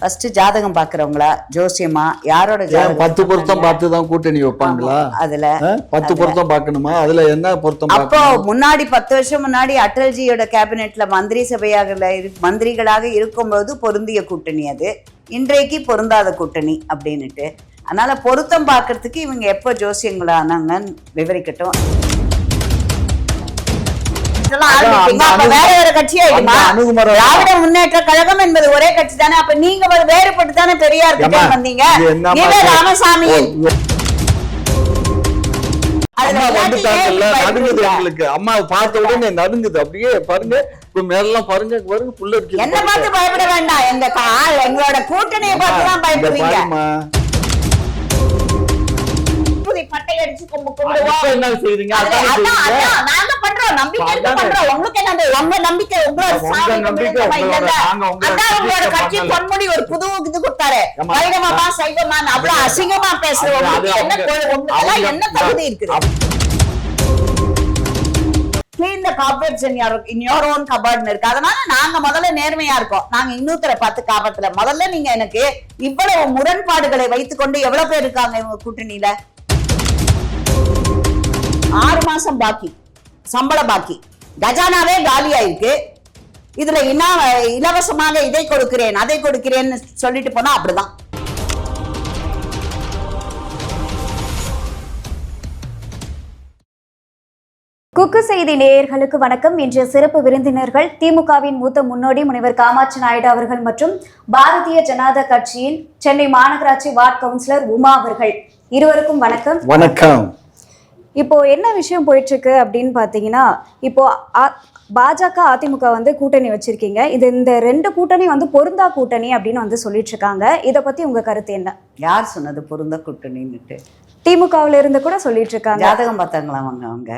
First ஜாதகம் பாக்குறவங்களா ஜோசியமா? யாரோட பத்து பொருத்தம்? பார்த்து தான் கூட்டணி வைப்பாங்களா? அதுல? பத்து பொருத்தம் பார்க்கணுமா? அதுல என்ன பொருத்தம் அப்போ முன்னாடி பத்து வருஷம் முன்னாடி அட்டல்ஜியோட கேபினெட்ல மந்திரி சபையாக மந்திரிகளாக இருக்கும்போது பொருந்திய கூட்டணி அது. இன்றைக்கு பொருந்தாத கூட்டணி அப்படின்னுட்டு. அதனால பொருத்தம் பார்க்கறதுக்கு இவங்க எப்போ ஜோசியங்களானாங்கன்னு விவரிக்கட்டும். அதான் ஆரம்பிப்பீங்க. அப்ப வேற வேற கட்சி ஆயிடுமா திராவிட முன்னேற்ற கழகம் என்பது ஒரே கட்சி தானே. அப்ப நீங்க ஒரு வேறுபட்டு தானே பெரியார் கிட்ட வந்தீங்க? ராமசாமியின் அதுல அம்மா நடுங்குது? எங்களுக்கு பார்த்த உடனே நடுங்குது. அப்படியே பாருங்க மேலாம் பாருங்க பாருங்க புள்ள இருக்கு என்ன பார்த்து பயப்பட வேண்டாம். எங்க கா- எங்களோட கூட்டணியை பார்த்து தான் பயப்படுவீங்க பட்டை அடிச்சு கும்பு கும்பிடுவோம் என்ன செய்றீங்க? அதுல அதான் அதான், செய்றீங்க. அதான், நாங்க பண்றோம் நம்பிக்கை. பண்றோம். உங்களுக்கு என்னது? உங்க நம்பிக்கை உங்களோட சாமி உங்களோட, கட்சி. பொன்முடி ஒரு புது இது கொடுத்தாரு. ஆமா. வைணவமா சைவமா அவ்வளவு அசிங்கமா பேசுற அது- உங்களுக்கு அது என்ன என்ன தகுதி இருக்குது? இருக்கு. அதனால நாங்க முதல்ல நேர்மையா இருக்கோம். நாங்க இன்னொருத்தரை பார்த்து காப்பாத்துல. முதல்ல நீங்க எனக்கு இவ்வளவு முரண்பாடுகளை வைத்துக்கொண்டு எவ்வளவு பேர் இருக்காங்க இவங்க கூட்டணியில? ஆறு மாசம் பாக்கி. சம்பள பாக்கி. கஜானாவே காலியா இருக்கு இதுல இன இலவசமாக இதை கொடுக்கிறேன் அதை கொடுக்கிறேன்னு சொல்லிட்டு போனா அப்படிதான். குக்கு செய்தி நேயர்களுக்கு வணக்கம். இன்றைய சிறப்பு விருந்தினர்கள் திமுகவின் மூத்த முன்னோடி முனைவர் காமாட்சி நாயுடு அவர்கள் மற்றும் பாரதிய ஜனதா கட்சியின் சென்னை மாநகராட்சி வார்டு கவுன்சிலர் உமா அவர்கள். இருவருக்கும் வணக்கம். வணக்கம். இப்போ என்ன விஷயம் போயிட்டு இருக்கு அப்படின்னு பார்த்தீங்கன்னா இப்போ அ- பாஜக அதிமுக வந்து கூட்டணி வச்சிருக்கீங்க. இது இந்த ரெண்டு கூட்டணி வந்து பொருந்தா கூட்டணி அப்படின்னு வந்து சொல்லிட்டு இருக்காங்க இதை பத்தி உங்க கருத்து என்ன? யார் சொன்னது பொருந்த கூட்டணின்னுட்டு? திமுகவுல இருந்து கூட சொல்லிட்டு இருக்காங்க ஜாதகம் பார்த்தாங்களா அவங்க? அவங்க?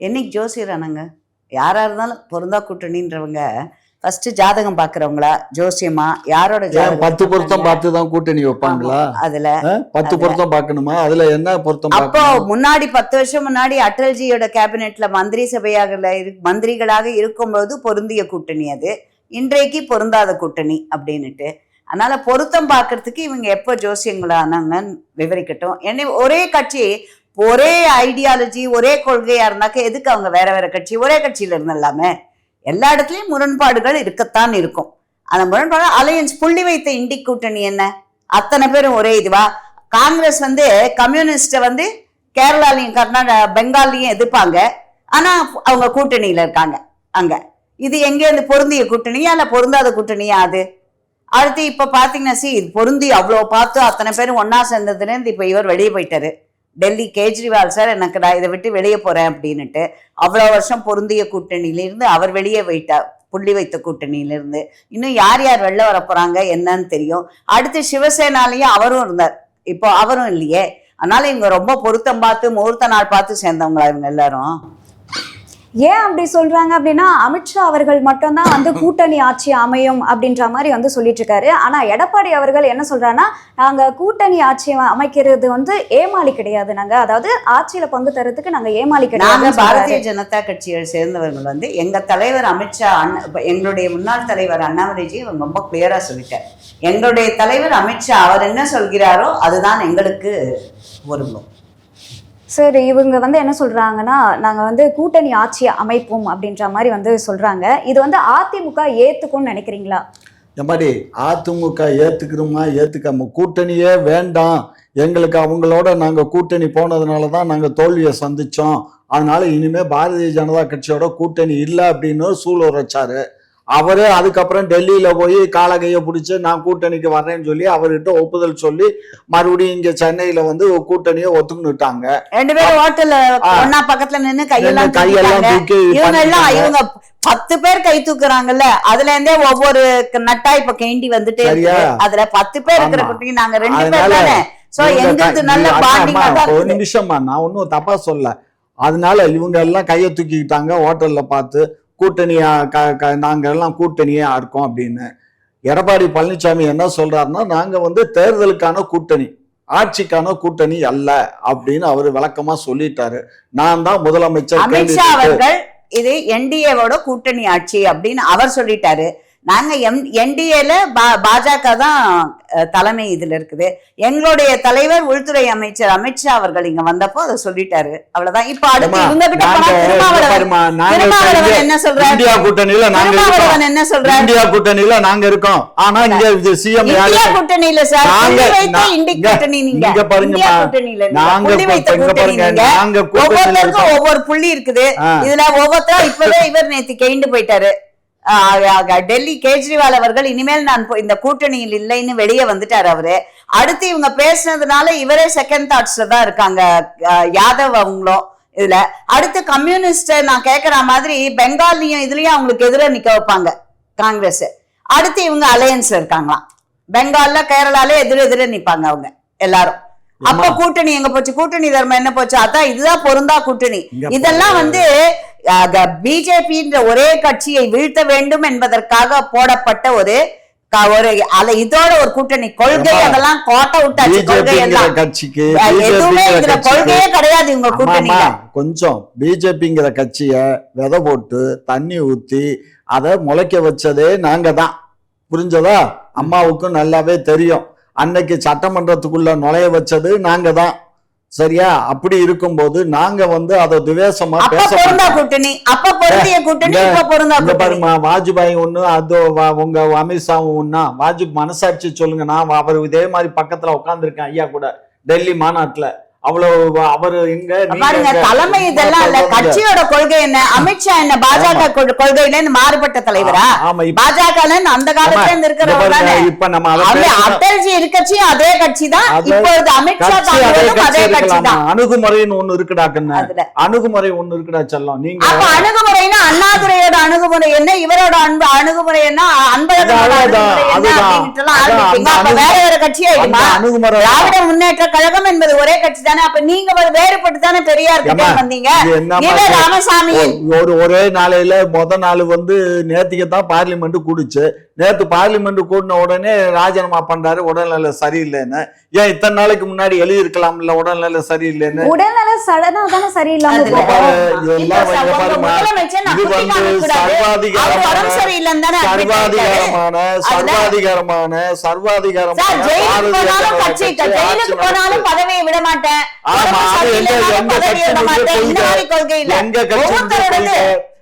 என்னைக்கு ஜோசியர் ஆனாங்க யாரா இருந்தாலும் பொருந்தா கூட்டணின்றவங்க ஃபர்ஸ்ட் ஜாதகம் பாக்குறவங்களா ஜோசியமா? யாரோட ஜாதகம் பத்து பொருத்தம்? பார்த்து தான் கூட்டணி வைப்பாங்களா? அதுல? பத்து பொருத்தம் பார்க்கணுமா? அதுல என்ன பொருத்தம் அப்போ முன்னாடி பத்து வருஷம் முன்னாடி அட்டல்ஜியோட கேபினெட்ல மந்திரி சபையாக மந்திரிகளாக இருக்கும்போது பொருந்திய கூட்டணி அது. இன்றைக்கு பொருந்தாத கூட்டணி அப்படின்னுட்டு. அதனால பொருத்தம் பார்க்கறதுக்கு இவங்க எப்போ ஜோசியங்களானாங்கன்னு விவரிக்கட்டும். என்ன ஒரே கட்சி ஒரே ஐடியாலஜி ஒரே கொள்கையா இருந்தாக்க எதுக்கு அவங்க வேற வேற கட்சி? ஒரே கட்சியில இருந்தல்லாமே எல்லா இடத்துலையும் முரண்பாடுகள் இருக்கத்தான் இருக்கும். அந்த முரண்பாடு அலையன்ஸ் புள்ளி வைத்த இண்டி கூட்டணி என்ன? அத்தனை பேரும் ஒரே இதுவா? காங்கிரஸ் வந்து கம்யூனிஸ்ட வந்து கேரளாலையும் கர்நாடகா பெங்கால்லையும் எதிர்ப்பாங்க. ஆனா அவங்க கூட்டணியில இருக்காங்க அங்க. இது எங்கேருந்து பொருந்திய கூட்டணியா இல்ல பொருந்தாத கூட்டணியா அது? அடுத்து இப்ப பாத்தீங்கன்னா சி இது பொருந்தி அவ்வளவு பார்த்து அத்தனை பேரும் ஒன்னா சேர்ந்ததுலேருந்து இப்போ இப்ப இவர் வெளியே போயிட்டாரு. டெல்லி கேஜ்ரிவால் சார் எனக்கு நான் இதை விட்டு வெளியே போறேன் அப்படின்னுட்டு அவ்வளோ வருஷம் பொருந்திய கூட்டணியிலிருந்து அவர் வெளியே போயிட்டார் புள்ளி வைத்த கூட்டணியிலிருந்து. இன்னும் யார் யார் வெளில வர போறாங்க என்னன்னு தெரியும். அடுத்து சிவசேனாலையும் அவரும் இருந்தார். இப்போ அவரும் இல்லையே. அதனால இவங்க ரொம்ப பொருத்தம் பார்த்து முகூர்த்த நாள் பார்த்து சேர்ந்தவங்களா இவங்க எல்லாரும்? ஏன் அப்படி சொல்றாங்க அப்படின்னா அமித்ஷா அவர்கள் மட்டும்தான் வந்து கூட்டணி ஆட்சி அமையும் அப்படின்ற மாதிரி வந்து சொல்லிட்டு இருக்காரு. ஆனா எடப்பாடி அவர்கள் என்ன சொல்றாருன்னா நாங்க கூட்டணி ஆட்சி அமைக்கிறது வந்து ஏமாளி கிடையாது நாங்க. அதாவது ஆட்சியில பங்கு தரத்துக்கு நாங்க ஏமாளி கிடையாது பாரதிய ஜனதா கட்சியை சேர்ந்தவர்கள் வந்து எங்க தலைவர் அமித்ஷா எங்களுடைய முன்னாள் தலைவர் அண்ணாமலைஜி ரொம்ப கிளியரா சொல்லிட்டார். எங்களுடைய தலைவர் அமித்ஷா அவர் என்ன சொல்கிறாரோ அதுதான் எங்களுக்கு பொருந்தும். சரி இவங்க வந்து என்ன சொல்கிறாங்கன்னா நாங்கள் வந்து கூட்டணி ஆட்சி அமைப்போம் அப்படின்ற மாதிரி வந்து சொல்கிறாங்க இது வந்து அதிமுக ஏற்றுக்கும்னு நினைக்கிறீங்களா? எம்மாடி அதிமுக ஏற்றுக்கிறோமா ஏற்றுக்காம கூட்டணியே வேண்டாம். எங்களுக்கு அவங்களோட நாங்கள் கூட்டணி போனதுனால தான் நாங்கள் தோல்வியை சந்தித்தோம் அதனால் இனிமேல் பாரதிய ஜனதா கட்சியோட கூட்டணி இல்லை அப்படின்னு சூழல் வச்சாரு அவரே அதுக்கப்புறம் டெல்லியில போய் காலகையை பிடிச்சி நான் கூட்டணிக்கு வர்றேன்னு சொல்லி அவர்கிட்ட ஒப்புதல் சொல்லி மறுபடியும் இங்க சென்னையில வந்து கூட்டணியை ஒத்துக்கிட்டாங்க ரெண்டு பேரும் ஹோட்டல்ல ஒன்னா பக்கத்துல நின்னு கையெல்லாம் கையெல்லாம். தூக்கி இவங்க பத்து பேர் கை தூக்குறாங்கல்ல அதுல இருந்தே ஒவ்வொரு நட்டா இப்ப கேண்டி வந்துட்டே? அதுல பத்து பேர் இருக்கிற. குட்டி நாங்க ரெண்டு பேர் தானே சோ எங்களுக்கு நல்ல ஒரு. நிமிஷமா நான் ஒன்றும் தப்பா சொல்ல அதனால இவங்க எல்லாம் கையை தூக்கிக்கிட்டாங்க ஹோட்டல்ல பார்த்து கூட்டணியா க க நாங்க எல்லாம் கூட்டணியா இருக்கோம் அப்படின்னு. எடப்பாடி பழனிசாமி என்ன சொல்றாருன்னா நாங்க வந்து தேர்தலுக்கான கூட்டணி ஆட்சிக்கான கூட்டணி அல்ல அப்படின்னு அவர் விளக்கமா சொல்லிட்டாரு. நான் தான் முதலமைச்சர். அவர்கள் இது என்டிஏவோட கூட்டணி ஆட்சி அப்படின்னு அவர் சொல்லிட்டாரு. நாங்க எம் என்டிஏல பாஜக தான் தலைமை இதுல இருக்குது. எங்களுடைய தலைவர் உள்துறை அமைச்சர் அமித்ஷா அவர்கள் இங்க வந்தப்போ அதை சொல்லிட்டாரு. அவ்வளவுதான். இப்ப அடுத்து இவங்க கிட்ட திருமாவளவன் என்ன சொல்றாரு? இந்தியா கூட்டணியில திருமாவளவன் என்ன சொல்றாரு? இந்தியா கூட்டணியில நாங்க இருக்கோம். ஆனா இங்க சிஎம் இந்தியா கூட்டணி இல்ல சார் இங்க- கூட்டணி நீங்க. இந்தியா கூட்டணி இல்ல நீங்க. வைத்த கூட்டணி நீங்க. கூட்டணியில ஒவ்வொருத்தருக்கும். ஒவ்வொரு புள்ளி இருக்குது. இதுல ஒவ்வொருத்தரும் இப்பவே இவர் நேத்து கெயிண்டு போயிட்டாரு. டெல்லி கேஜ்ரிவால் அவர்கள் இனிமேல் நான் இந்த கூட்டணியில் இல்லைன்னு வெளியே வந்துட்டாரு அவரு. அடுத்து இவங்க பேசுனதுனால இவரே செகண்ட் தாட்ஸ்ல தான் இருக்காங்க யாதவ் அவங்களும் இதுல. அடுத்து கம்யூனிஸ்ட் நான் கேக்குற மாதிரி பெங்கால்லையும் இதுலயும் அவங்களுக்கு எதிர நிக்க வைப்பாங்க காங்கிரஸ். அடுத்து இவங்க அலையன்ஸ்ல இருக்காங்களாம். பெங்கால்ல கேரளால எதிர எதிர நிப்பாங்க அவங்க எல்லாரும். அப்ப கூட்டணி எங்க போச்சு? கூட்டணி தர்மம் என்ன போச்சு? அதான் இதுதான் பொருந்தா கூட்டணி. இதெல்லாம் வந்து பிஜேபின்ற ஒரே கட்சியை வீழ்த்த வேண்டும் என்பதற்காக போடப்பட்ட ஒரு ஒரு அல இதோட ஒரு கூட்டணி. கொள்கை அதெல்லாம் கோட்டை விட்டாச்சு கொள்கை எல்லாம். கட்சிக்கு எதுவுமே இதுல கொள்கையே கிடையாது இவங்க ஆமா, கொஞ்சம் பிஜேபிங்கிற கட்சிய விதை போட்டு தண்ணி ஊத்தி அதை முளைக்க வச்சதே நாங்க தான். புரிஞ்சதா? அம்மாவுக்கும் நல்லாவே தெரியும். அன்னைக்கு சட்டமன்றத்துக்குள்ள நுழைய வச்சது நாங்க தான். சரியா? அப்படி இருக்கும்போது நாங்க வந்து அதை துவேஷமா பேச. கூட்டணி. அப்ப பொருந்திய கூட்டணி இப்ப பொருந்தா கூட்டணி. பாருமா வாஜ்பாய் ஒண்ணு அது உங்க அமித்ஷாவும் ஒண்ணா. வாஜ் மனசாட்சி சொல்லுங்க நான் அவர் இதே மாதிரி பக்கத்துல உட்கார்ந்திருக்கேன் ஐயா கூட. டெல்லி மாநாட்டுல. அவ்வளவு அவரு நீங்க பாருங்க. தலைமை இதெல்லாம் இல்ல. கட்சியோட கொள்கை என்ன? அமித்ஷா என்ன? பாஜக கொள்- கொள்கையில இருந்து மாறுபட்ட தலைவரா? ஆமா பாஜக அந்த காலத்துல இருந்து தானே? இப்ப நம்ம. அட்டல்ஜி இருக்கச்சியும் அதே கட்சி தான். இப்பொழுது அமித்ஷா அதே கட்சி? தான். அணுகுமுறைன்னு ஒண்ணு இருக்குடா கண்ணு. அணுகுமுறை ஒண்ணு இருக்குடா செல்லம். நீங்க அப்ப அணுகுமுறைனா அண்ணாதுரையோட அணுகுமுறை என்ன? இவரோட அன்பு அணுகுமுறை என்ன? அப்ப வேற வேற கட்சி அந்த ஆயிடுமா அணுகுமுறை திராவிட முன்னேற்ற கழகம் என்பது ஒரே கட்சி தானே அப்ப நீங்க ஒரு வேறுபட்டு தானே பெரியார் வந்தீங்க? ராமசாமி. ஒரு ஒரே நாளையில முத நாள் வந்து நேத்திக்கு தான் பார்லிமெண்ட் கூடுச்சு. நேத்து பார்லிமெண்ட் கூடின உடனே ராஜினாமா பண்றாரு உடல்நிலை சரியில்லைன்னு. ஏன் இத்தனை நாளைக்கு முன்னாடி எழுதி இருக்கலாம்ல உடல்நிலை சரியில்லைன்னு? உடல்நல சடனா தானே சரியில்லாம இல்ல சர்வாதிகாரமான தானே. சர்வாதிகாரமான சர்வாதிகாரமான. பதவியை விட மாட்டேன். உடம்பு இந்த கொள்கை. இல்ல எங்க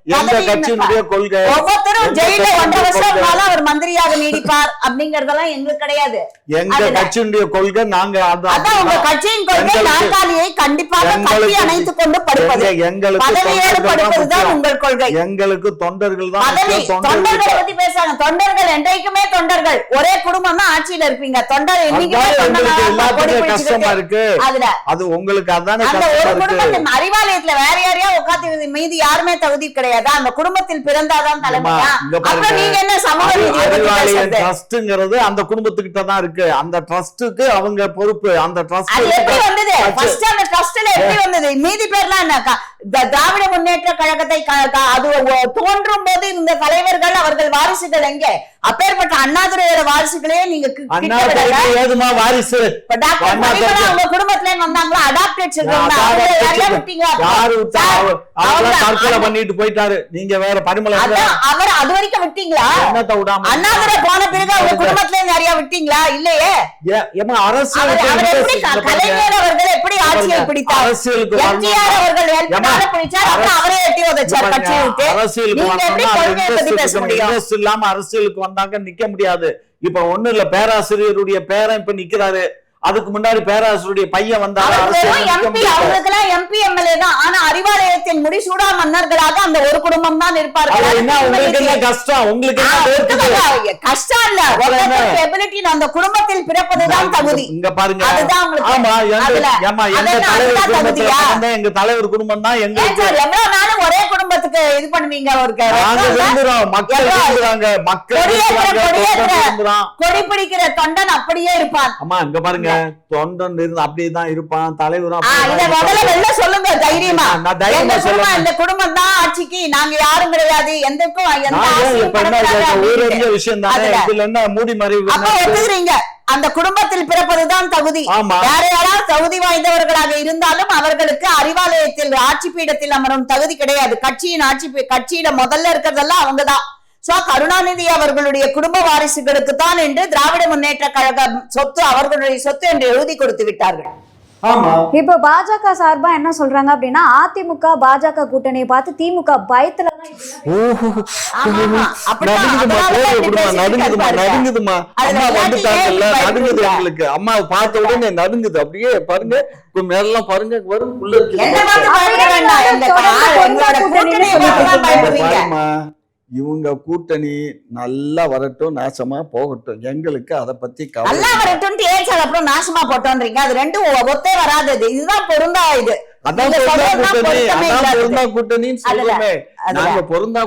பதவி கட்சியினுடைய கொள்கை? ஒவ்வொருத்தரும் ஜெயில ஒன்றரை வருஷம் அவர் மந்திரியாக நீடிப்பார் அப்படிங்கறதெல்லாம் எங்களுக்கு கிடையாது. எங்க. கட்சியினுடைய கொள்கை நாங்க அதான் உங்க கட்சியின் கொள்கை நாற்காலியை கண்டிப்பாக கட்டி அணைத்துக் கொண்டு படுப்பது. எங்க- எங்களுக்கு தான் படுப்பதுதான். உங்கள் கொள்கை. எங்களுக்கு தொண்டர்கள் தான். தொண்டர்களை பத்தி பேசுறாங்க. தொண்டர்கள் என்றைக்குமே தொண்டர்கள். ஒரே குடும்பம் தான் ஆட்சியில இருப்பீங்க. தொண்டர் என்னைக்குமே கஷ்டமா இருக்கு. அது உங்களுக்கு அதானே ஒரு குடும்பத்தின் அறிவாலயத்துல வேற யாரையா உட்காந்து மீதி யாருமே தகுதி கிடையாது. அந்த குடும்பத்தில் பிறந்தாதான் தலைமையா அப்புறம். நீங்க என்ன சமூக ட்ரஸ்ட்ங்கிறது அந்த குடும்பத்துக்கிட்ட தான் இருக்கு. அந்த ட்ரஸ்டுக்கு அவங்க பொறுப்பு. அந்த ட்ரஸ்ட் எப்படி வந்தது? ஃபர்ஸ்ட் அந்த ட்ரஸ்ட்ல எப்படி வந்தது? மீதி பேர்லாம் என்ன? திராவிட முன்னேற்ற கழகத்தை அது தோன்றும் போது இந்த தலைவர்கள் அவர்கள் வாரிசுகள் எங்கே? அப்பேற்பட்ட அண்ணாதுரையோட வாரிசுகளையே நீங்க ஏதுமா வாரிசு? பரிமளா உங்க குடும்பத்துல வந்தாங்களா? அடாப்டட் சில்ட்ரன் அவங்க- பண்ணிட்டு போயிட்டாரு. நீங்க வேற பரிமளம் அதான் அவர் அது வரைக்கும் விட்டீங்களா? அண்ணாதுரை போன பிறகு அவங்க குடும்பத்துல யாரையா விட்டீங்களா? இல்லையே? ஏ- ஏம்மா, அரசியல் அவர் அவர் எப்படி இங்க பாருங்க. கலைஞர் அவர்கள் எப்படி ஆட்சியை பிடித்தார்? அரசியலுக்கு எம்ஜிஆர் அவர்கள் பிடிச்சார் அவரே எட்டி உதைச்சார் கட்சியை விட்டு. அரசியலுக்கு இல்லாம அரசியலுக்கு வந்தாங்க நிக்க முடியாது. இப்ப ஒண்ணு இல்ல பேராசிரியருடைய பேரன் இப்ப நிக்கிறாரு. அதுக்கு முன்னாடி பேராசிரியருடைய பையன் வந்தாரு? எம்பி எம்எல்ஏ தான். ஆனா அறிவாலயத்தின் முடிசூடா மன்னர்களாக அந்த ஒரு குடும்பம் தான் இருப்பார்கள். என்ன உங்களுக்கு என்ன கஷ்டம்? உங்களுக்கு என்ன? கஷ்டம் இல்ல? எபிலிட்டி அந்த குடும்பத்தில் பிறப்பதுதான் தகுதி. இங்க பாருங்க. அதுதான் ஆமா எங்க ஏம்மா எங்க தலைவர் குடும்பத்துல? பிறந்த எங்க தலைவர் குடும்பம் தான் சார் எவ்வளவு நாளும் ஒரே குடும்பத்துக்கு இது பண்ணுவீங்க ஒரு நாங்க? விரும்புறோம். மக்கள்? விரும்புறாங்க. மக்கள் கொடி பிடிக்கிற தொண்டன் அப்படியே இருப்பான். அம்மா இங்க பாருங்க. தொண்டன் இருந்து இருப்பான் தலைவரும் அப்படிதான் முதல்ல இருப்பான். வெளில சொல்லுங்க தைரியமா. நான் தைரியமா எங்க குடும்பம் சொல்லுவேன். இந்த குடும்பம் தான் ஆட்சிக்கு நாங்க யாரும் கிடையாது. எந்த. விஷயம் தானே. இதுல என்ன மூடி மறைவு அந்த குடும்பத்தில் பிறப்பதுதான் தகுதி. வேற யாராவது தகுதி வாய்ந்தவர்களாக இருந்தாலும் அவர்களுக்கு அறிவாலயத்தில் ஆட்சி பீடத்தில் அமரும் தகுதி கிடையாது. கட்சியின் ஆட்சி கட்சியில முதல்ல இருக்கிறதெல்லாம் அவங்கதான். சோ கருணாநிதி அவர்களுடைய குடும்ப வாரிசுகளுக்கு தான் என்று திராவிட முன்னேற்ற கழகம் சொத்து அவர்களுடைய சொத்து என்று எழுதி கொடுத்து விட்டார்கள். ஆமா. இப்போ பாஜக சார்பா என்ன சொல்றாங்க அப்படின்னா அதிமுக பாஜக கூட்டணியை பார்த்து திமுக பயத்துல அம்மா பார்த்த உடனே நடுங்குது. அப்படியே பாருங்க. மேலாம் பாருங்க. வரும். உள்ள இவங்க கூட்டணி நல்லா வரட்டும் நாசமா போகட்டும். எங்களுக்கு அதை பத்தி கவலை நல்லா வரட்டும் சார் அப்புறம் நாசமா போட்டோன்றீங்க. அது ரெண்டும் ஒத்தே வராதது இதுதான் பொருந்தா இது. நீங்க பொருந்தா கூட்டணி கூட்டணின்னு. நாங்க பொருந்தா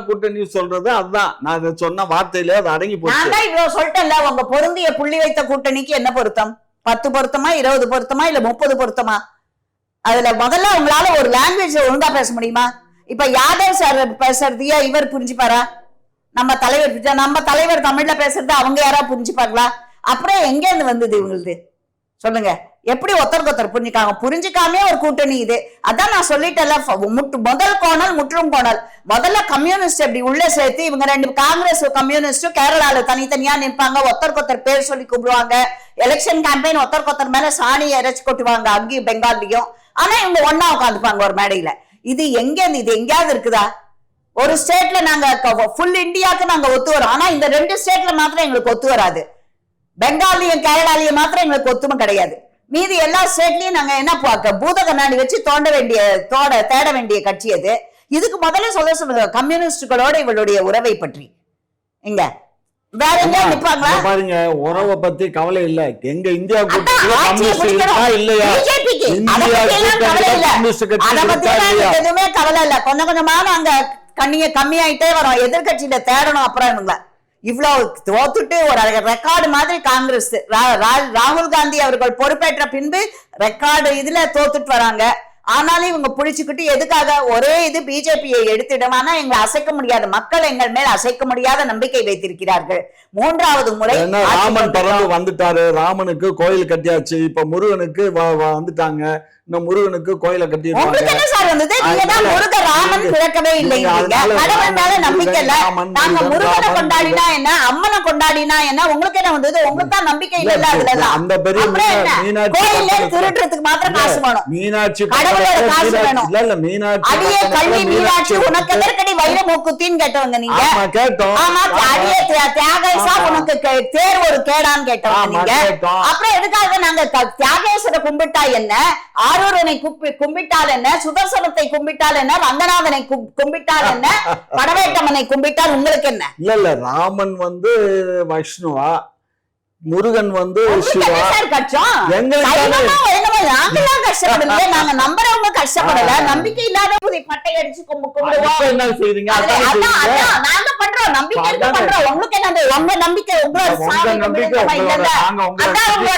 சொல்றது அதுதான். நான் சொன்ன வார்த்தையில அது அடங்கி நான் போச்சு தான் இவ்வளவு சொல்லிட்டேன்ல உங்க பொருந்திய புள்ளி வைத்த கூட்டணிக்கு என்ன பொருத்தம்? பத்து பொருத்தமா இருபது பொருத்தமா இல்ல முப்பது பொருத்தமா? அதுல முதல்ல உங்களால ஒரு லாங்குவேஜ் ஒழுங்கா பேச முடியுமா? இப்ப யாதவ் சார் பேசுறதையே இவர் புரிஞ்சுப்பாரா? நம்ம தலைவர் நம்ம தலைவர் தமிழ்ல பேசுறது அவங்க யாரா புரிஞ்சுப்பாங்களா? அப்புறம் எங்க இருந்து வந்தது இவங்களுது? சொல்லுங்க. எப்படி ஒருத்தருக்கு ஒருத்தர் புரிஞ்சுக்காங்க? புரிஞ்சுக்காமே ஒரு கூட்டணி இது. அதான் நான் சொல்லிட்டேன்ல முட்டு முதல் கோணல் முற்றும் கோணல். முதல்ல கம்யூனிஸ்ட் அப்படி உள்ள சேர்த்து இவங்க ரெண்டு காங்கிரஸ் கம்யூனிஸ்டும் கேரளால தனித்தனியா நிற்பாங்க. ஒருத்தருக்கு ஒருத்தர் பேர் சொல்லி கூப்பிடுவாங்க. எலெக்ஷன் கேம்பெயின் ஒருத்தருக்கு ஒருத்தர் மேல சாணி இறைச்சி கொட்டுவாங்க அங்கேயும் பெங்கால்லையும். ஆனா இவங்க ஒன்னா உட்காந்துப்பாங்க ஒரு மேடையில. இது எங்க இது எங்கேயாவது இருக்குதா? ஒரு ஸ்டேட்ல நாங்க ஃபுல் இந்தியாவுக்கு நாங்க ஒத்து வரோம். ஆனா இந்த ரெண்டு ஸ்டேட்ல மாத்திரம் எங்களுக்கு ஒத்து வராது. பெங்காலியும் கேரளாலையும் மாத்திரம் எங்களுக்கு ஒத்துமை கிடையாது. மீதி எல்லா ஸ்டேட்லயும் நாங்க என்ன பார்க்க பூத கண்ணாடி வச்சு தோண்ட வேண்டிய தோட தேட வேண்டிய கட்சி அது. இதுக்கு முதல்ல சொல்ல சொல்லுங்க கம்யூனிஸ்டுகளோட இவளுடைய உறவை பற்றி. இங்க வேற எங்கேயா நிப்பாங்களா? பாருங்க உறவை பத்தி கவலை இல்ல. எங்க இந்தியா. இல்லையா? எதுவுமே கவலை இல்ல. கொஞ்சம் கொஞ்சமா நாங்க கண்ணிய கம்மியாயிட்டே வரோம். எதிர்கட்சியில தேடணும் அப்புறம் இவங்கள இவ்வளவு தோத்துட்டு ஒரு ரெக்கார்டு மாதிரி காங்கிரஸ் ராகுல் காந்தி அவர்கள் பொறுப்பேற்ற பின்பு ரெக்கார்டு இதுல தோத்துட்டு வராங்க. ஆனாலும் இவங்க புடிச்சுக்கிட்டு எதுக்காக ஒரே இது பிஜேபியை எடுத்திடும் ஆனா எங்களை அசைக்க முடியாத மக்கள் எங்கள் மேல் அசைக்க முடியாத நம்பிக்கை வைத்திருக்கிறார்கள். மூன்றாவது முறை ராமன். பறந்து வந்துட்டாரு. ராமனுக்கு கோயில் கட்டியாச்சு. இப்ப முருகனுக்கு வந்துட்டாங்க. இன்னும் முருகனுக்கு கோயிலை என்ன சார் வந்தது நீங்க தான் முருக ராமன் பிறக்கவே இல்லைங்க. நம்பிக்கை இல்ல. நாங்க முருகன், கொண்டாடினா என்ன? அம்மனை கொண்டாடினா என்ன? உங்களுக்கு என்ன வந்தது உங்களுக்கு தான் நம்பிக்கை இல்ல, அதுல அந்த பெரிய திருடுறதுக்கு மாத்திரம் காசு வேணும். மீனாட்சி கடவுளோட காசு வேணும். இல்ல இல்ல மீனாட்சி அடியே கல்வி மீனாட்சி உனக்கு எதற்கடி வைர மூக்குத்தின்னு கேட்டவங்க நீங்க? கேட்டோம். ஆமா அடியே தியாகேசா. உனக்கு தேர் ஒரு கேடான்னு கேட்டவங்க நீங்க. அப்புறம் எதுக்காக நாங்க த- தியாகேசரை கும்பிட்டா என்ன? ஆரூரனை கும்பிட்டால் என்ன? சுதர்சனத்தை கும்பிட்டால் என்ன? கு- கும்பிட்டால் என்ன? படவேட்டம்மனை கும்பிட்டால் உங்களுக்கு என்ன? இல்ல இல்ல. ராமன் வந்து வைஷ்ணுவா? முருகன் வந்து சிவா. நாங்க நம்புறவங்க கஷ்டப்படல. நம்பிக்கை இல்லாதவங்க பட்டை அடிச்சு என்ன செய்றீங்க? நாங்க பண்றோம். நம்பிக்கை. பண்றோம். உங்களுக்கு என்னது? உங்க நம்பிக்கை உங்களோட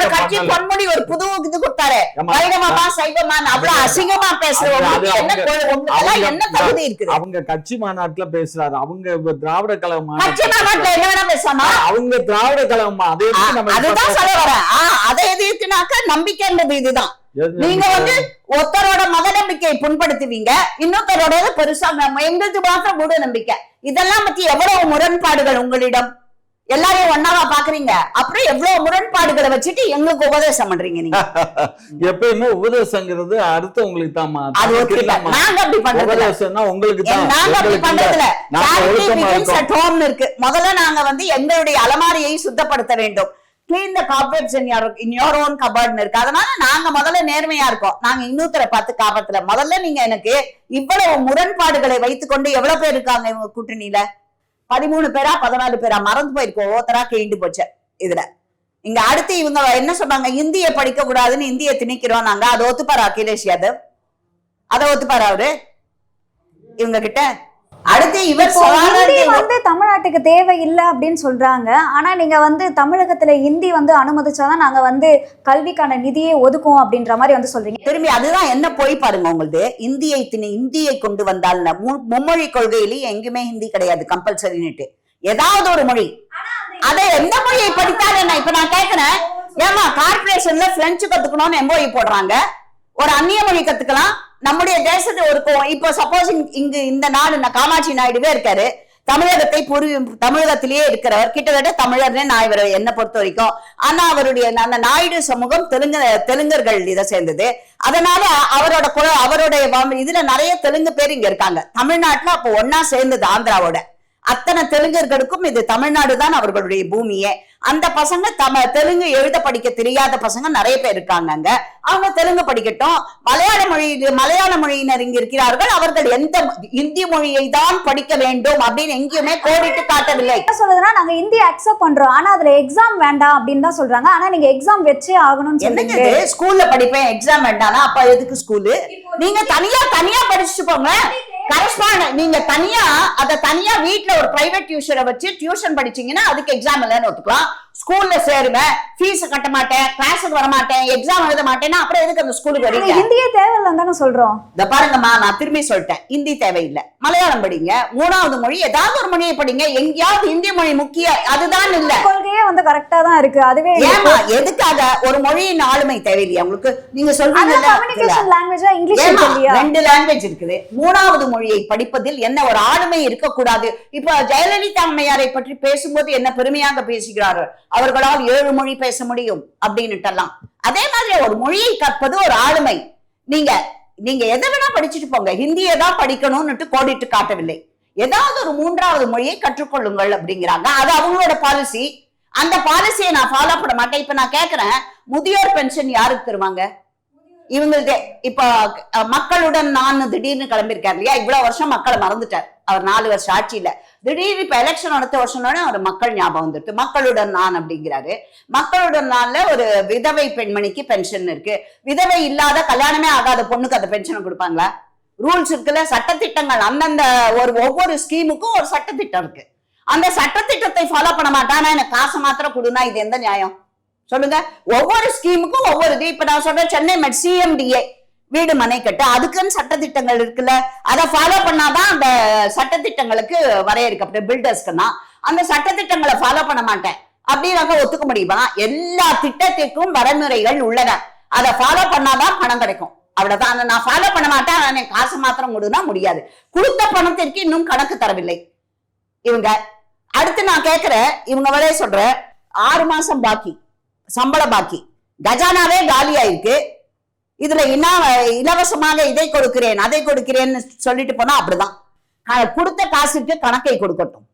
கட்சி. பொன்முடி ஒரு புது இது கொடுத்தாரு. வைணவமா சைவமா அவ்வளவு அசிங்கமா பேசுற அது- உங்களுக்கு அது என்ன தகுதி இருக்குது? அவங்க கட்சி மாநாட்டுல பேசுறாரு. அவங்க திராவிட கழக கட்சி மாநாட்டுல என்ன வேணா பேசாமா அவங்க திராவிட கழகமா அதே அதுதான் சொல்ல வரேன். அதை எதிர்த்துனாக்க நம்பிக்கைன்றது இதுதான். நீங்க வந்து ஒருத்தரோட மத நம்பிக்கையை புண்படுத்துவீங்க இன்னொருத்தரோட பெருசா எங்களுக்கு மாத்திரம் மூட நம்பிக்கை. இதெல்லாம் பத்தி எவ்வளவு முரண்பாடுகள் உங்களிடம்? எல்லாரையும் ஒன்னாவா பாக்குறீங்க? அப்புறம் எவ்வளவு முரண்பாடுகளை வச்சுட்டு எங்களுக்கு உபதேசம் பண்றீங்க நீங்க? எப்பயுமே உபதேசங்கிறது அடுத்தவங்களுக்கு தாமா அது நாங்க அப்படி பண்றது இல்ல. உபதேசம்னா உங்களுக்கு தான். நாங்க அப்படி எங்களுக்கு பண்றது இல்ல. இல்ல நாங்க Charity ஒழுக்கமா begins இருக்கோம். at home னு இருக்கு. முதல்ல நாங்க வந்து எங்களுடைய அலமாரியை சுத்தப்படுத்த வேண்டும். Clean the cupboards in your in your own cupboard னு இருக்கு. அதனால நாங்க முதல்ல நேர்மையா இருக்கோம். நாங்க இன்னொருத்தரை பார்த்து காப்பாத்துல. முதல்ல நீங்க எனக்கு இவ்வளவு முரண்பாடுகளை வைத்துக்கொண்டு எவ்வளவு பேர் இருக்காங்க இவங்க கூட்டணியில? பதிமூணு பேரா பதினாலு பேரா மறந்து போயிருக்கோம். ஒவ்வொருத்தரா கேண்டு போச்சு இதுல. இங்க அடுத்து இவங்க என்ன சொன்னாங்க? இந்திய படிக்க கூடாதுன்னு இந்திய திணிக்கிறோம் நாங்க. அதை ஒத்துப்பாரு அகிலேஷ் யாதவ்? அதை ஒத்துப்பாரு அவரு? இவங்க கிட்ட? அடுத்து இவர் ஹிந்தி வந்து தமிழ்நாட்டுக்கு தேவை இல்லை அப்படின்னு சொல்றாங்க. ஆனா நீங்க வந்து தமிழகத்துல ஹிந்தி வந்து அனுமதிச்சாதான் நாங்க வந்து கல்விக்கான நிதியை ஒதுக்குவோம் அப்படின்ற மாதிரி வந்து சொல்றீங்க. திரும்பி அதுதான் என்ன போய் பாருங்க உங்களுது. இந்தியை இந்தியை கொண்டு வந்தால் மும்மொழி கொள்கையிலேயே எங்குமே ஹிந்தி கிடையாது கம்பல்சரின்னுட்டு. ஏதாவது ஒரு மொழி. அதை எந்த மொழியை படித்தாலும் என்ன? இப்ப நான் கேட்கிறேன் ஏமா கார்பரேஷன்ல பிரெஞ்சு கத்துக்கணும்னு எம்போய் போடுறாங்க. ஒரு அந்நிய மொழி கத்துக்கலாம். நம்முடைய தேசத்தை ஒரு கோ- இப்போ சப்போஸ் இங்கு இந்த நாடு காமாட்சி நாயுடுவே இருக்காரு. தமிழகத்தை பூர்வீ தமிழகத்திலேயே இருக்கிறவர். கிட்டத்தட்ட தமிழர்னே நான் இவரை என்ன பொறுத்த வரைக்கும். ஆனா அவருடைய அந்த நாயுடு சமூகம் தெலுங்கு தெலுங்கர்கள் இதை சேர்ந்தது. அதனால அவரோட குல அவருடைய இதுல நிறைய தெலுங்கு பேர் இங்க இருக்காங்க. தமிழ்நாட்டுல அப்போ ஒன்னா சேர்ந்தது ஆந்திராவோட. அத்தனை தெலுங்கர்களுக்கும் இது தமிழ்நாடு தான் அவர்களுடைய பூமியே. அந்த பசங்க தம தெலுங்கு எழுத படிக்க தெரியாத பசங்க நிறைய பேர் இருக்காங்க அவங்க தெலுங்கு படிக்கட்டும். மலையாள மொழி மலையாள மொழியினர் இங்க இருக்கிறார்கள். அவர்கள் எந்த இந்தி மொழியை தான் படிக்க வேண்டும் அப்படின்னு எங்கேயுமே கோடிட்டு காட்டவில்லை. என்ன சொல்றதுன்னா நாங்க இந்திய அக்செப்ட் பண்றோம். ஆனா அதுல எக்ஸாம் வேண்டாம் அப்படின்னு தான் சொல்றாங்க. ஆனா நீங்க எக்ஸாம் வச்சே ஆகணும்னு என்னங்க ஸ்கூல்ல படிப்பேன் எக்ஸாம் வேண்டானா அப்ப எதுக்கு ஸ்கூலு நீங்க தனியா தனியா படிச்சுட்டு போங்க. கரஸ்பாண்ட் நீங்க தனியா அத தனியா வீட்ல ஒரு பிரைவேட் டியூஷனை வச்சு டியூஷன் படிச்சீங்கன்னா அதுக்கு எக்ஸாம் இல்லைன்னு ஒத்துக்கலாம். ஸ்கூல்ல சேருவேன் ஃபீஸ் கட்ட மாட்டேன் கிளாஸுக்கு வர மாட்டேன் எக்ஸாம் எழுத மாட்டேன்னா அப்புறம் எதுக்கு அந்த ஸ்கூலுக்கு வரீங்க இந்திய தேவையில்லைன்னு தானே சொல்றோம். இந்த பாருங்கம்மா நான் திரும்பி சொல்லிட்டேன். ஹிந்தி தேவையில்லை. மலையாளம் படிங்க. மூணாவது மொழி ஏதாவது ஒரு மொழியை படிங்க. எங்கேயாவது ஹிந்தி மொழி முக்கிய அதுதான் இல்ல. வந்து கரெக்டா தான் இருக்கு. அதுவே ஏமா எதுக்காக ஒரு மொழியின் ஆளுமை தேவையில்லையா? உங்களுக்கு நீங்க சொல்றீங்கல்ல. இல்ல. கம்யூனிகேஷன் லாங்குவேஜா இங்கிலீஷ் ரெண்டு லாங்குவேஜ் இருக்குது. மூணாவது மொழியை படிப்பதில் என்ன ஒரு ஆளுமை இருக்கக்கூடாது? இப்ப ஜெயலலிதா அம்மையாரை பற்றி பேசும்போது என்ன பெருமையாக பேசுகிறார்கள் அவர்களால் ஏழு மொழி பேச முடியும் அப்படின்னுட்டெல்லாம். அதே மாதிரி ஒரு மொழியை கற்பது ஒரு ஆளுமை. நீங்க நீங்க எதை வேணா படிச்சுட்டு போங்க. ஹிந்தியை தான் படிக்கணும்னுட்டு கோடிட்டு காட்டவில்லை. ஏதாவது ஒரு மூன்றாவது மொழியை கற்றுக்கொள்ளுங்கள் அப்படிங்கிறாங்க. அது அவங்களோட பாலிசி அந்த பாலிசியை நான் ஃபாலோ பண்ண மாட்டேன். இப்ப நான் கேக்குறேன் முதியோர் பென்ஷன் யாருக்கு தருவாங்க? இவங்களுக்கு இப்ப மக்களுடன் நான் திடீர்னு கிளம்பியிருக்காரு இல்லையா? இவ்வளவு வருஷம் மக்களை மறந்துட்டார். அவர் நாலு வருஷம் ஆட்சியில திடீர்னு இப்ப எலெக்ஷன் அடுத்த வருஷம்னோட அவர் மக்கள் ஞாபகம் வந்துருக்கு மக்களுடன் நான் அப்படிங்கிறாரு. மக்களுடன் நான்ல ஒரு விதவை பெண்மணிக்கு பென்ஷன் இருக்கு. விதவை இல்லாத கல்யாணமே ஆகாத பொண்ணுக்கு அந்த பென்ஷன் கொடுப்பாங்களா? ரூல்ஸ் இருக்குல்ல? சட்டத்திட்டங்கள் அந்தந்த ஒரு ஒவ்வொரு ஸ்கீமுக்கும் ஒரு சட்டத்திட்டம் இருக்கு. அந்த சட்டத்திட்டத்தை ஃபாலோ பண்ண மாட்டானா? எனக்கு காசு மாத்திரம் கொடுனா இது எந்த நியாயம்? சொல்லுங்க. ஒவ்வொரு ஸ்கீமுக்கும் ஒவ்வொரு இது. இப்ப நான் சொல்றேன் சென்னை மெட் சிஎம்டிஏ வீடு மனை கட்டு. அதுக்குன்னு சட்டத்திட்டங்கள் இருக்குல்ல. அதை ஃபாலோ பண்ணாதான் அந்த சட்டத்திட்டங்களுக்கு வரையறுக்கப்பட்ட பில்டர்ஸ்க்குன்னா அந்த சட்டத்திட்டங்களை ஃபாலோ பண்ண மாட்டேன். அப்படின்னாக்க ஒத்துக்க முடியுமா? எல்லா திட்டத்திற்கும் வரைமுறைகள் உள்ளன. அதை ஃபாலோ பண்ணாதான் பணம் கிடைக்கும். அவ்வளவுதான். அதை நான் ஃபாலோ பண்ண மாட்டேன். ஆனா காசு மாத்திரம் கொடுனா முடியாது. கொடுத்த பணத்திற்கு இன்னும் கணக்கு தரவில்லை. இவங்க அடுத்து நான் கேக்குறேன் இவங்க வரைய சொல்றேன் ஆறு மாசம் பாக்கி சம்பள பாக்கி. கஜானாவே காலியா இருக்கு இதுல இன இலவசமாக இதை கொடுக்கிறேன் அதை கொடுக்கிறேன்னு சொல்லிட்டு போனா அப்படிதான். கொடுத்த காசுக்கு கணக்கை கொடுக்கட்டும்.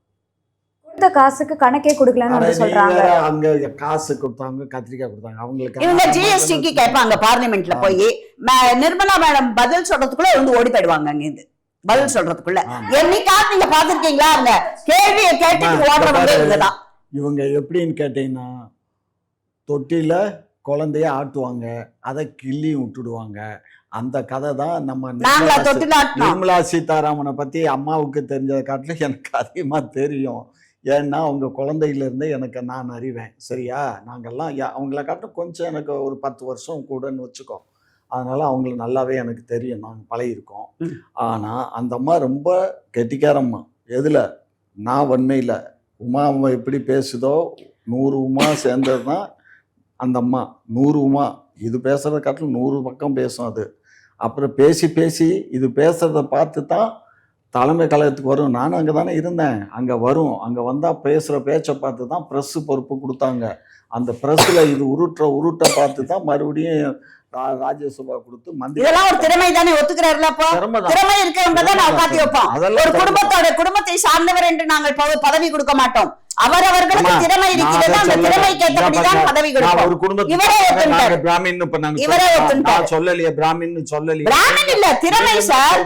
கொடுத்த காசுக்கு கணக்கே கொடுக்கலன்னு சொல்றாங்க. அங்க காசு கொடுத்தாங்க கத்திரிக்காய் கொடுத்தாங்க அவங்களுக்கு இவங்க ஜிஎஸ்டிக்கு கேட்பாங்க பார்லிமெண்ட்ல போய். ம- நிர்மலா மேடம் பதில் சொல்றதுக்குள்ள வந்து ஓடி போயிடுவாங்க அங்க இருந்து. பதில் சொல்றதுக்குள்ள. என்னைக்காவது நீங்க பாத்திருக்கீங்களா அவங்க கேள்வியை கேட்டுட்டு ஓடுறவங்க இவங்க எப்படின்னு கேட்டீங்கன்னா தொட்டில குழந்தைய ஆட்டுவாங்க. அதை கிள்ளி விட்டுடுவாங்க. அந்த கதை தான் நம்ம நிர்மலா சீதாராமனை பத்தி அம்மாவுக்கு தெரிஞ்சதை காட்டிலும் எனக்கு அதிகமா தெரியும். ஏன்னா அவங்க குழந்தையில இருந்தே எனக்கு நான் அறிவேன். சரியா? நாங்கெல்லாம் யா- அவங்கள காட்டும் கொஞ்சம் எனக்கு ஒரு பத்து வருஷம் கூடன்னு வச்சுக்கோ. அதனால அவங்கள நல்லாவே எனக்கு தெரியும். நாங்கள் பழகிருக்கோம் ம். ஆனா அந்த அம்மா ரொம்ப கெட்டிக்காரம்மா எதுல? நான் வன்மையில். உமா அம்மா எப்படி பேசுதோ நூறு உமா சேர்ந்தது தான் அந்த அம்மா. நூறு உமா. இது பேசுறத காட்டிலும் நூறு பக்கம் பேசும் அது. அப்புறம் பேசி பேசி இது பேசுறத பார்த்து தான் தலைமை கழகத்துக்கு வரும். நானும் அங்கே தானே இருந்தேன். அங்கே வரும். அங்கே வந்தால் பேசுகிற பேச்சை பார்த்து தான் ப்ரெஸ்ஸு பொறுப்பு கொடுத்தாங்க. அந்த ப்ரெஸ்ஸில் இது உருட்டுற உருட்டை பார்த்து தான் மறுபடியும் ராஜ்யசபா கொடுத்து மந்திரி இதெல்லாம் ஒரு திறமை தானே ஒத்துக்கிறாருல அப்போ? திறமை இருக்கவங்க தான் நான் உட்காத்தி வைப்போம். ஒரு. குடும்பத்தோட குடும்பத்தை சார்ந்தவர் என்று நாங்கள் பதவி கொடுக்க மாட்டோம். அவரவர்களுக்கு அம்மா, திறமை இருக்கிறது? அந்த. திறமைக்கு ஏற்றபடிதான் பதவி கொடுப்போம். ஒரு குடும்பத்துக்கு இவரே ஒத்துக்கிட்டாரு. பிராமின் இப்ப நாங்க இவரே. நான் சொல்லலையே பிராமின்னு சொல்லலையே. பிராமன் இல்ல. திறமை சார்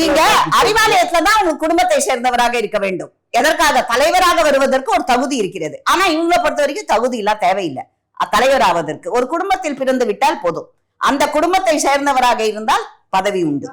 நீங்க. அறிவாலயத்துல தான் உங்க குடும்பத்தை சேர்ந்தவராக இருக்க வேண்டும். எதற்காக? தலைவராக வருவதற்கு ஒரு தகுதி இருக்கிறது. ஆனா இவங்களை பொறுத்த வரைக்கும் தகுதி எல்லாம் தேவையில்லை. தலைவராவதற்கு. ஒரு குடும்பத்தில் பிறந்து விட்டால் போதும். அந்த குடும்பத்தை சேர்ந்தவராக இருந்தால் பதவி உண்டு.